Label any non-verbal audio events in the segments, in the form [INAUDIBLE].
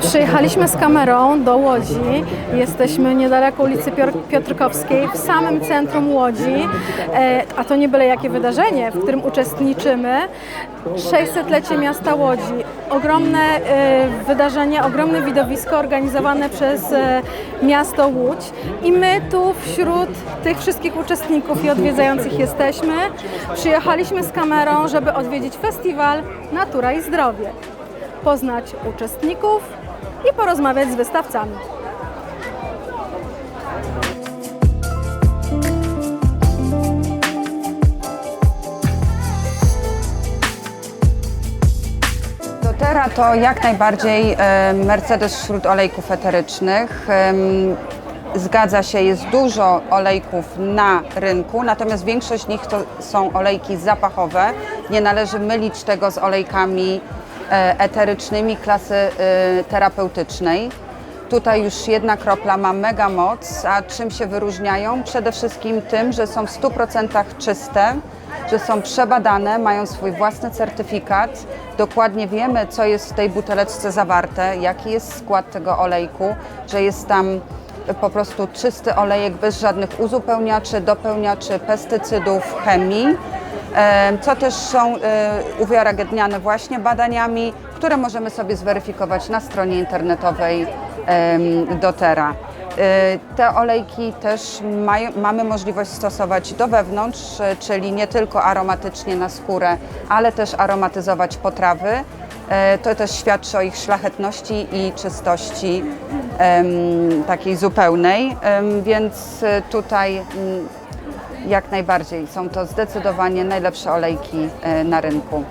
Przyjechaliśmy z kamerą do Łodzi. Jesteśmy niedaleko ulicy Piotrkowskiej, w samym centrum Łodzi. E, a to nie byle jakie wydarzenie, w którym uczestniczymy. 600-lecie miasta Łodzi. Ogromne e, wydarzenie, ogromne widowisko organizowane przez e, miasto Łódź. I my tu wśród tych wszystkich uczestników i odwiedzających jesteśmy. Przyjechaliśmy z kamerą, żeby odwiedzić festiwal Natura i Zdrowie poznać uczestników i porozmawiać z wystawcami. Dotera to jak najbardziej Mercedes wśród olejków eterycznych. Zgadza się, jest dużo olejków na rynku, natomiast większość z nich to są olejki zapachowe. Nie należy mylić tego z olejkami eterycznymi klasy e, terapeutycznej. Tutaj już jedna kropla ma mega moc, a czym się wyróżniają? Przede wszystkim tym, że są w 100% czyste, że są przebadane, mają swój własny certyfikat. Dokładnie wiemy, co jest w tej buteleczce zawarte, jaki jest skład tego olejku, że jest tam po prostu czysty olejek bez żadnych uzupełniaczy, dopełniaczy, pestycydów, chemii. Co też są e, uwiarygadniane właśnie badaniami, które możemy sobie zweryfikować na stronie internetowej Dotera. E, Te olejki też mamy możliwość stosować do wewnątrz, e, czyli nie tylko aromatycznie na skórę, ale też aromatyzować potrawy. To też świadczy o ich szlachetności i czystości takiej zupełnej, więc tutaj mm, jak najbardziej są to zdecydowanie najlepsze olejki e, na rynku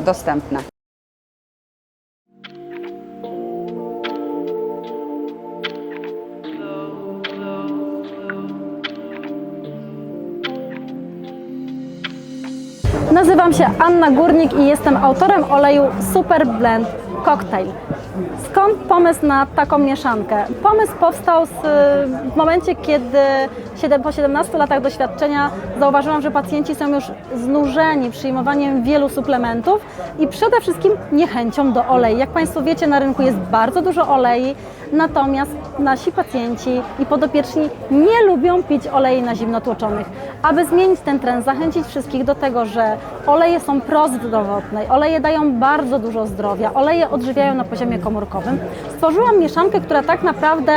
dostępne. Nazywam się Anna Górnik i jestem autorem oleju Super Blend Cocktail. Skąd pomysł na taką mieszankę? Pomysł powstał z, w momencie, kiedy siedem- po 17 latach doświadczenia zauważyłam, że pacjenci są już znużeni przyjmowaniem wielu suplementów i przede wszystkim niechęcią do olei. Jak Państwo wiecie, na rynku jest bardzo dużo olei, natomiast nasi pacjenci i podopieczni nie lubią pić olei na zimno tłoczonych. Aby zmienić ten trend, zachęcić wszystkich do tego, że oleje są prozdrowotne, oleje dają bardzo dużo zdrowia, oleje odżywiają na poziomie komórkowym, stworzyłam mieszankę, która tak naprawdę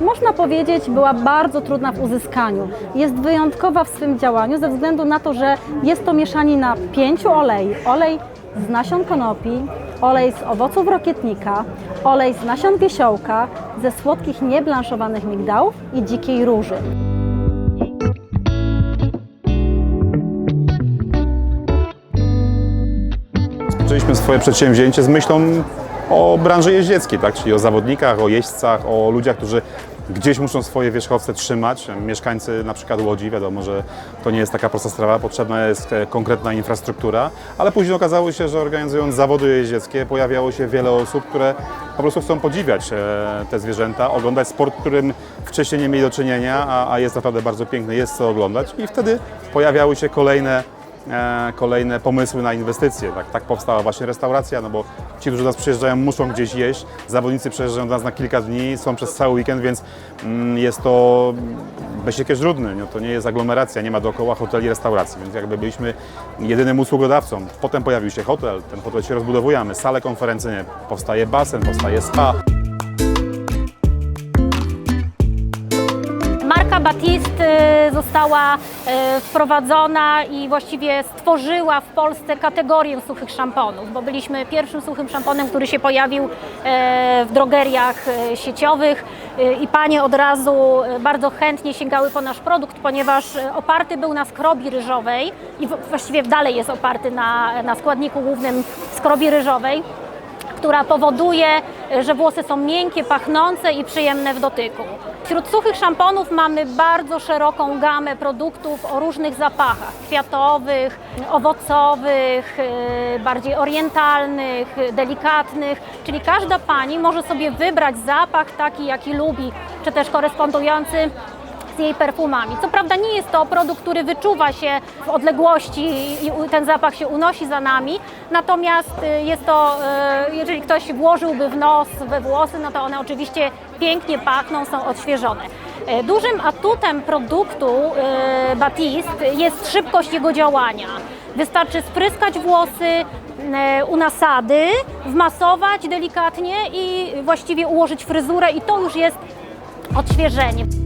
można powiedzieć, była bardzo trudna w uzyskaniu. Jest wyjątkowa w swym działaniu ze względu na to, że jest to mieszanina pięciu olei. Olej z nasion konopi, olej z owoców rokietnika, olej z nasion wiesiołka, ze słodkich nieblanszowanych migdałów i dzikiej róży. Zaczęliśmy swoje przedsięwzięcie z myślą o branży jeździeckiej, tak? czyli o zawodnikach, o jeźdźcach, o ludziach, którzy gdzieś muszą swoje wierzchowce trzymać. Mieszkańcy na przykład Łodzi, wiadomo, że to nie jest taka prosta sprawa, potrzebna jest e, konkretna infrastruktura, ale później okazało się, że organizując zawody jeździeckie pojawiało się wiele osób, które po prostu chcą podziwiać e, te zwierzęta, oglądać sport, którym wcześniej nie mieli do czynienia, a, a jest naprawdę bardzo piękny, jest co oglądać. I wtedy pojawiały się kolejne kolejne pomysły na inwestycje. Tak, tak powstała właśnie restauracja, no bo ci, którzy do nas przyjeżdżają, muszą gdzieś jeść. Zawodnicy przyjeżdżają do nas na kilka dni, są przez cały weekend, więc mm, jest to jakieś żrudny, no to nie jest aglomeracja, nie ma dookoła hoteli, restauracji, więc jakby byliśmy jedynym usługodawcą. Potem pojawił się hotel, ten hotel się rozbudowuje, mamy sale konferencyjne, powstaje basen, powstaje spa. Została y, wprowadzona i właściwie stworzyła w Polsce kategorię suchych szamponów, bo byliśmy pierwszym suchym szamponem, który się pojawił e, w drogeriach e, sieciowych e, i panie od razu e, bardzo chętnie sięgały po nasz produkt, ponieważ e, oparty był na skrobi ryżowej i właściwie dalej jest oparty na, na składniku głównym skrobi ryżowej która powoduje, że włosy są miękkie, pachnące i przyjemne w dotyku. Wśród suchych szamponów mamy bardzo szeroką gamę produktów o różnych zapachach kwiatowych, owocowych, yy, bardziej orientalnych, delikatnych, czyli każda pani może sobie wybrać zapach taki, jaki lubi, czy też korespondujący z jej perfumami. Co prawda nie jest to produkt, który wyczuwa się w odległości i ten zapach się unosi za nami, natomiast y, jest to, y, jeżeli ktoś włożyłby w nos, we włosy, no to one oczywiście pięknie pachną, są odświeżone. Y, Dużym atutem produktu y, Batiste jest szybkość jego działania. Wystarczy spryskać włosy y, u nasady, wmasować delikatnie i właściwie ułożyć fryzurę i to już jest odświeżenie.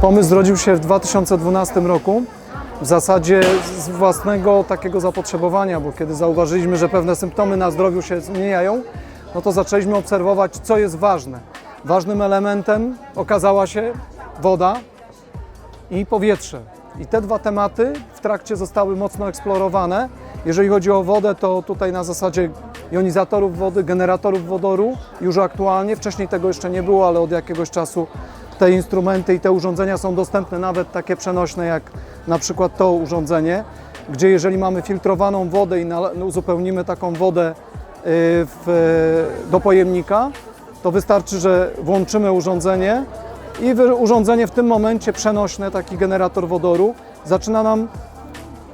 Pomysł zrodził się w 2012 roku. W zasadzie z własnego takiego zapotrzebowania, bo kiedy zauważyliśmy, że pewne symptomy na zdrowiu się zmieniają, no to zaczęliśmy obserwować, co jest ważne. Ważnym elementem okazała się woda i powietrze. I te dwa tematy w trakcie zostały mocno eksplorowane. Jeżeli chodzi o wodę, to tutaj na zasadzie jonizatorów wody, generatorów wodoru, już aktualnie, wcześniej tego jeszcze nie było, ale od jakiegoś czasu te instrumenty i te urządzenia są dostępne, nawet takie przenośne jak na przykład to urządzenie, gdzie jeżeli mamy filtrowaną wodę i nale- uzupełnimy taką wodę y, w, do pojemnika, to wystarczy, że włączymy urządzenie i urządzenie w tym momencie przenośne, taki generator wodoru, zaczyna nam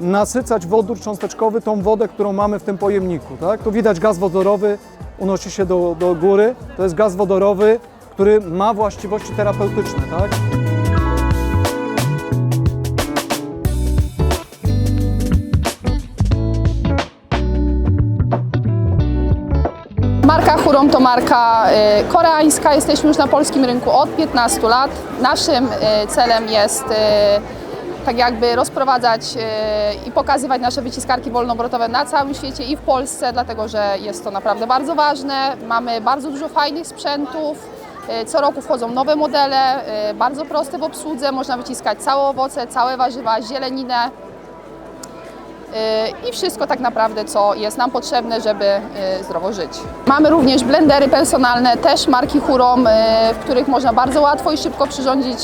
nasycać wodór cząsteczkowy tą wodę, którą mamy w tym pojemniku. Tak? Tu widać gaz wodorowy, unosi się do, do góry. To jest gaz wodorowy, który ma właściwości terapeutyczne. Tak? Marka Huron to marka y, koreańska. Jesteśmy już na polskim rynku od 15 lat. Naszym y, celem jest y, tak jakby rozprowadzać i pokazywać nasze wyciskarki wolnoobrotowe na całym świecie i w Polsce, dlatego że jest to naprawdę bardzo ważne. Mamy bardzo dużo fajnych sprzętów. Y, Co roku wchodzą nowe modele, y, bardzo proste w obsłudze. Można wyciskać całe owoce, całe warzywa, zieleninę, i wszystko tak naprawdę, co jest nam potrzebne, żeby zdrowo żyć. Mamy również blendery personalne, też marki Hurom, w których można bardzo łatwo i szybko przyrządzić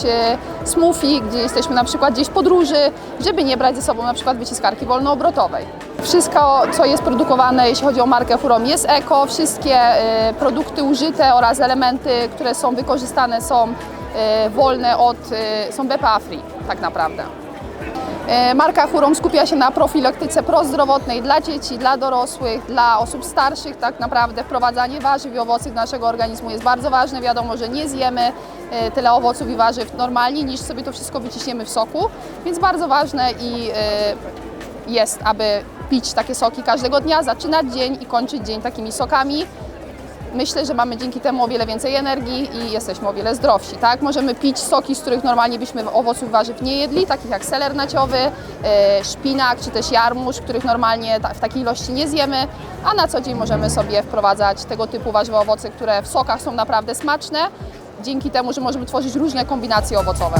smoothie, gdzie jesteśmy na przykład gdzieś w podróży, żeby nie brać ze sobą na przykład wyciskarki wolnoobrotowej. Wszystko, co jest produkowane, jeśli chodzi o markę Hurom, jest eko. Wszystkie y, produkty użyte oraz elementy, które są wykorzystane, są y, wolne od, y, są BPA free tak naprawdę. Marka Hurom skupia się na profilaktyce prozdrowotnej dla dzieci, dla dorosłych, dla osób starszych. Tak naprawdę wprowadzanie warzyw i owoców do naszego organizmu jest bardzo ważne. Wiadomo, że nie zjemy tyle owoców i warzyw normalnie, niż sobie to wszystko wyciśniemy w soku, więc bardzo ważne i jest, aby pić takie soki każdego dnia, zaczynać dzień i kończyć dzień takimi sokami. Myślę, że mamy dzięki temu o wiele więcej energii i jesteśmy o wiele zdrowsi. Tak? Możemy pić soki, z których normalnie byśmy owoców i warzyw nie jedli, takich jak seler naciowy, e, szpinak czy też jarmuż, których normalnie w takiej ilości nie zjemy, a na co dzień możemy sobie wprowadzać tego typu warzywa, owoce, które w sokach są naprawdę smaczne, dzięki temu, że możemy tworzyć różne kombinacje owocowe.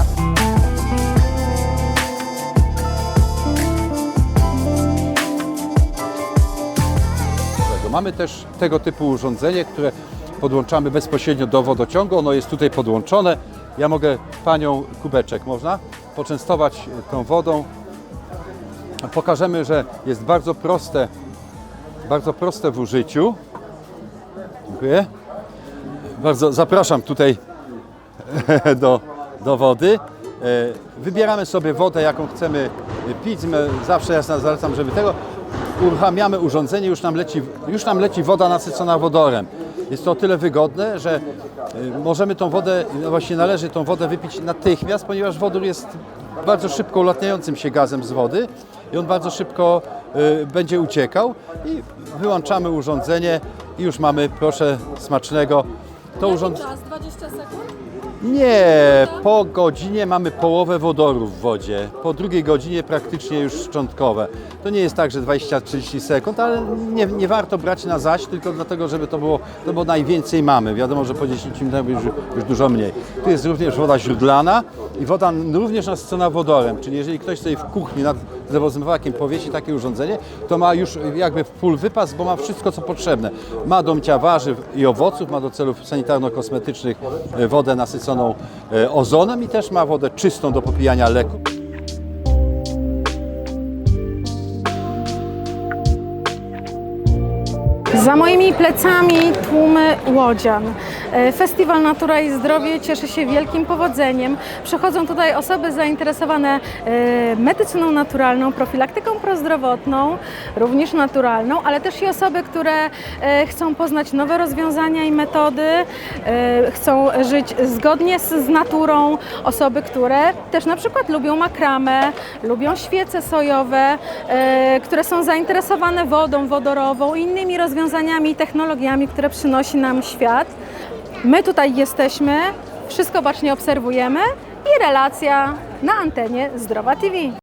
Mamy też tego typu urządzenie, które podłączamy bezpośrednio do wodociągu. Ono jest tutaj podłączone. Ja mogę Panią kubeczek, można? Poczęstować tą wodą. Pokażemy, że jest bardzo proste, bardzo proste w użyciu. Dziękuję. Bardzo zapraszam tutaj [LAUGHS] do, do wody. E, Wybieramy sobie wodę, jaką chcemy pić. Zawsze ja zalecam, żeby tego uruchamiamy urządzenie, już nam leci, już nam leci woda nasycona wodorem. Jest to o tyle wygodne, że e, możemy tą wodę, no właśnie należy tą wodę wypić natychmiast, ponieważ wodór jest bardzo szybko ulatniającym się gazem z wody i on bardzo szybko e, będzie uciekał i wyłączamy urządzenie i już mamy, proszę, smacznego. To urząd... Nie, po godzinie mamy połowę wodoru w wodzie. Po drugiej godzinie praktycznie już szczątkowe. To nie jest tak, że 20-30 sekund, ale nie, nie warto brać na zaś, tylko dlatego, żeby to było, to bo najwięcej mamy. Wiadomo, że po 10 minutach już, już dużo mniej. Tu jest również woda źródlana i woda również nasycona wodorem, czyli jeżeli ktoś sobie w kuchni nad lewozmywakiem powiesi takie urządzenie, to ma już jakby full wypas, bo ma wszystko, co potrzebne. Ma do mycia warzyw i owoców, ma do celów sanitarno-kosmetycznych e, wodę nasyconą e, ozonem i też ma wodę czystą do popijania leku. Za moimi plecami tłumy łodzian. E, Festiwal Natura i Zdrowie cieszy się wielkim powodzeniem. Przychodzą tutaj osoby zainteresowane e, medycyną naturalną, profilaktyką prozdrowotną, również naturalną, ale też i osoby, które e, chcą poznać nowe rozwiązania i metody, chcą żyć zgodnie z, naturą, osoby, które też na przykład lubią makramę, lubią świece sojowe, które są zainteresowane wodą wodorową i innymi rozwiązaniami i technologiami, które przynosi nam świat. My tutaj jesteśmy, wszystko bacznie obserwujemy i relacja na antenie Zdrowa TV.